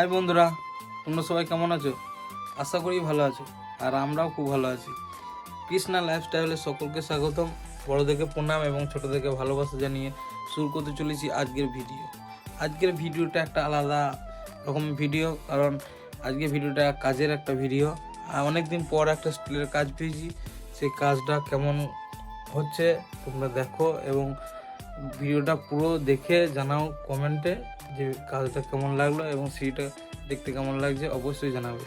High বন্ধুরা, তোমরা সবাই কেমন আছো? আশা করি ভালো আছো, আর আমরাও খুব ভালো আছি। কৃষ্ণা লাইফস্টাইলে সকলকে স্বাগতম। বড়দেরকে প্রণাম এবং ছোটদেরকে ভালোবাসা জানিয়ে শুরু করতে চলেছি আজকের ভিডিও। আজকের ভিডিওটা একটা আলাদা রকম ভিডিও, কারণ আজকের ভিডিওটা কাজের একটা ভিডিও। আর অনেকদিন পর একটা স্টিলের কাজ পেয়েছি। সেই কাজটা কেমন হচ্ছে, তোমরা দেখো এবং ভিডিওটা পুরো দেখে জানাও কমেন্টে যে কাজটা কেমন লাগল এবং সিঁড়িটা দেখতে কেমন লাগছে অবশ্যই জানাবে।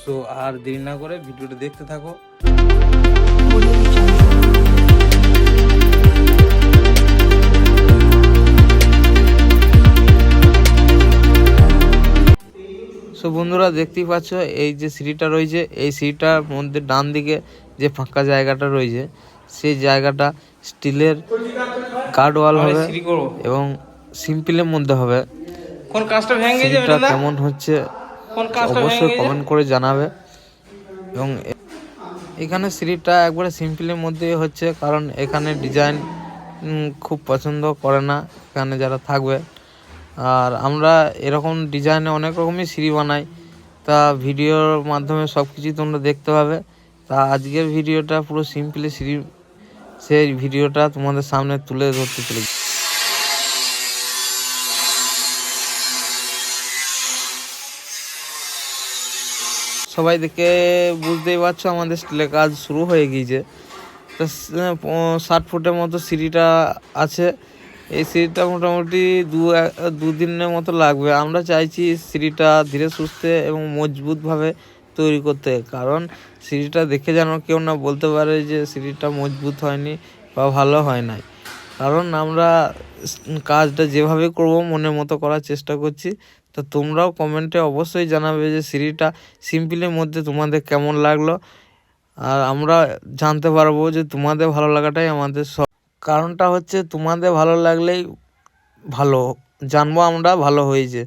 সো আর দেরি না করে ভিডিওটা দেখতে থাকো। সো বন্ধুরা দেখতেই পাচ্ছ, এই যে সিঁড়িটা রয়েছে, এই সিঁড়িটার মধ্যে ডান দিকে যে ফাঁকা জায়গাটা রয়েছে, সেই জায়গাটা স্টিলের গার্ড ওয়াল হবে এবং সিম্পলের মধ্যে হবে। কোন কাজটা ভেঙে যাবে সিঁড়িটা না কেমন হচ্ছে কোন কাজটা অবশ্যই কমেন্ট করে জানাবে। এবং এখানে সিঁড়িটা একবারে সিম্পলের মধ্যে হচ্ছে কারণ এখানে ডিজাইন খুব পছন্দ করে না এখানে যারা থাকবে। আর আমরা এরকম ডিজাইনে অনেক রকমই সিঁড়ি বানাই। তা ভিডিওর মাধ্যমে সব কিছুই তোমরা দেখতে পাবে। তা আজকের ভিডিওটা পুরো সিম্পলি সিঁড়ি সেই ভিডিওটা তোমাদের সামনে তুলে ধরতে চলেছি। সবাই দেখে বুঝতেই পারছ, আমাদের স্টিলের কাজ শুরু হয়ে গিয়েছে। তো ষাট ফুটের মতো সিঁড়িটা আছে। এই সিঁড়িটা মোটামুটি দু দুদিনের মতো লাগবে। আমরা চাইছি সিঁড়িটা ধীরে সুস্থে এবং মজবুতভাবে তৈরি করতে কারণ সিঁড়িটা দেখে যেন কেউ না বলতে পারে যে সিঁড়িটা মজবুত হয়নি বা ভালো হয় নাই। কারণ আমরা কাজটা যেভাবে করব মনের মতো করার চেষ্টা করছি। তো তোমরাও কমেন্টে অবশ্যই জানাবে যে সিঁড়িটা সিম্পলের মধ্যে তোমাদের কেমন লাগল। আর আমরা জানতে পারব যে তোমাদের ভালো লাগাটাই আমাদের সব কারণটা হচ্ছে তোমাদের ভালো লাগলেই ভালো, জানব আমরা ভালো হয়েছে।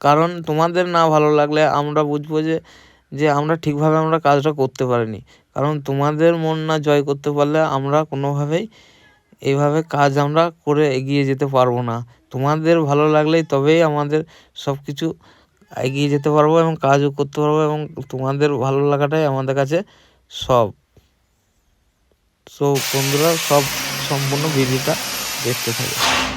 কারণ তোমাদের না ভালো লাগলে আমরা বুঝব যে যে আমরা ঠিকভাবে আমরা কাজটা করতে পারিনি। কারণ তোমাদের মন না জয় করতে পারলে আমরা কোনোভাবেই এইভাবে কাজ আমরা করে এগিয়ে যেতে পারব না। তোমাদের ভালো লাগলেই তবেই আমাদের সব কিছু এগিয়ে যেতে পারব এবং কাজও করতে পারব এবং তোমাদের ভালো লাগাটাই আমাদের কাছে সব। সো বন্ধুরা, সব সম্পূর্ণ ভিডিওটা দেখতে থাকবে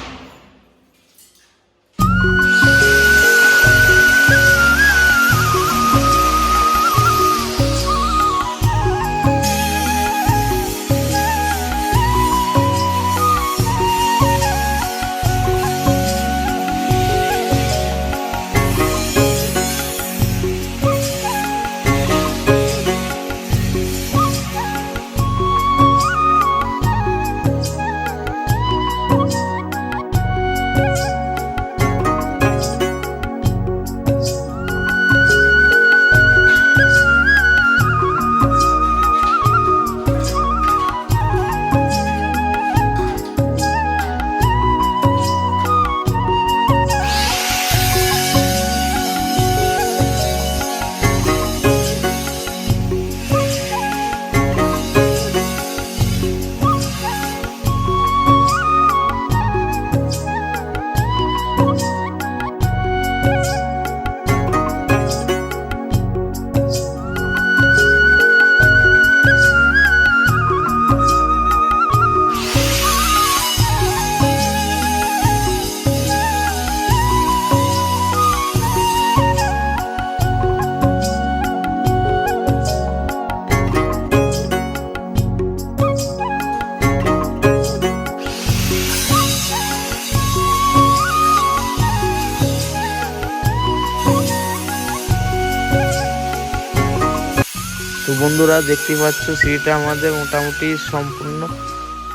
তো বন্ধুরা দেখতে পাচ্ছ, সিঁড়িটা আমাদের মোটামুটি সম্পূর্ণ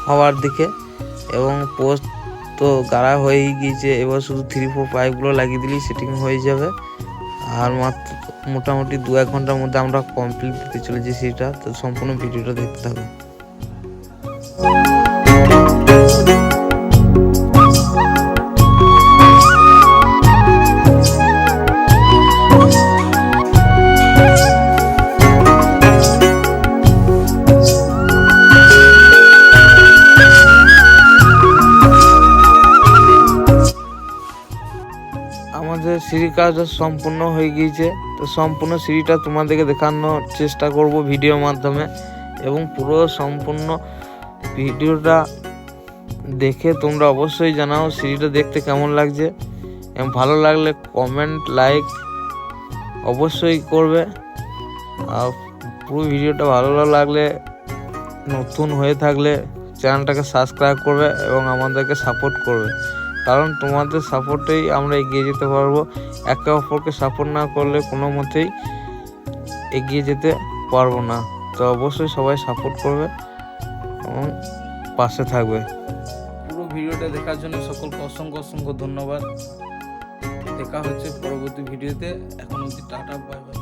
হওয়ার দিকে এবং পোস্ট তো গাড়া হয়েই গিয়েছে। এবার শুধু থ্রি ফোর পাইপগুলো লাগিয়ে দিলেই সেটিং হয়ে যাবে। আর মাত্র মোটামুটি দু, এক ঘণ্টার মধ্যে আমরা কমপ্লিট দিতে চলেছি সিঁড়িটা। তো সম্পূর্ণ ভিডিওটা দেখতে থাকো সিঁড়ির কাজটা সম্পূর্ণ হয়ে গিয়েছে। তো সম্পূর্ণ সিঁড়িটা তোমাদেরকে দেখানোর চেষ্টা করব ভিডিওর মাধ্যমে। এবং পুরো সম্পূর্ণ ভিডিওটা দেখে তোমরা অবশ্যই জানাও সিঁড়িটা দেখতে কেমন লাগছে। এবং ভালো লাগলে কমেন্ট লাইক অবশ্যই করবে। আর পুরো ভিডিওটা ভালো লাগলে, নতুন হয়ে থাকলে চ্যানেলটাকে সাবস্ক্রাইব করবে এবং আমাদেরকে সাপোর্ট করবে। কারণ তোমাদের সাপোর্টেই আমরা এগিয়ে যেতে পারব। একে অপরকে সাপোর্ট না করলে কোনো মতেই এগিয়ে যেতে পারব না। তো অবশ্যই সবাই সাপোর্ট করবে এবং পাশে থাকবে। পুরো ভিডিওটা দেখার জন্য সকলকে অসংখ্য অসংখ্য ধন্যবাদ। দেখা হচ্ছে পরবর্তী ভিডিওতে। এখন অবধি টাটা বাই বাই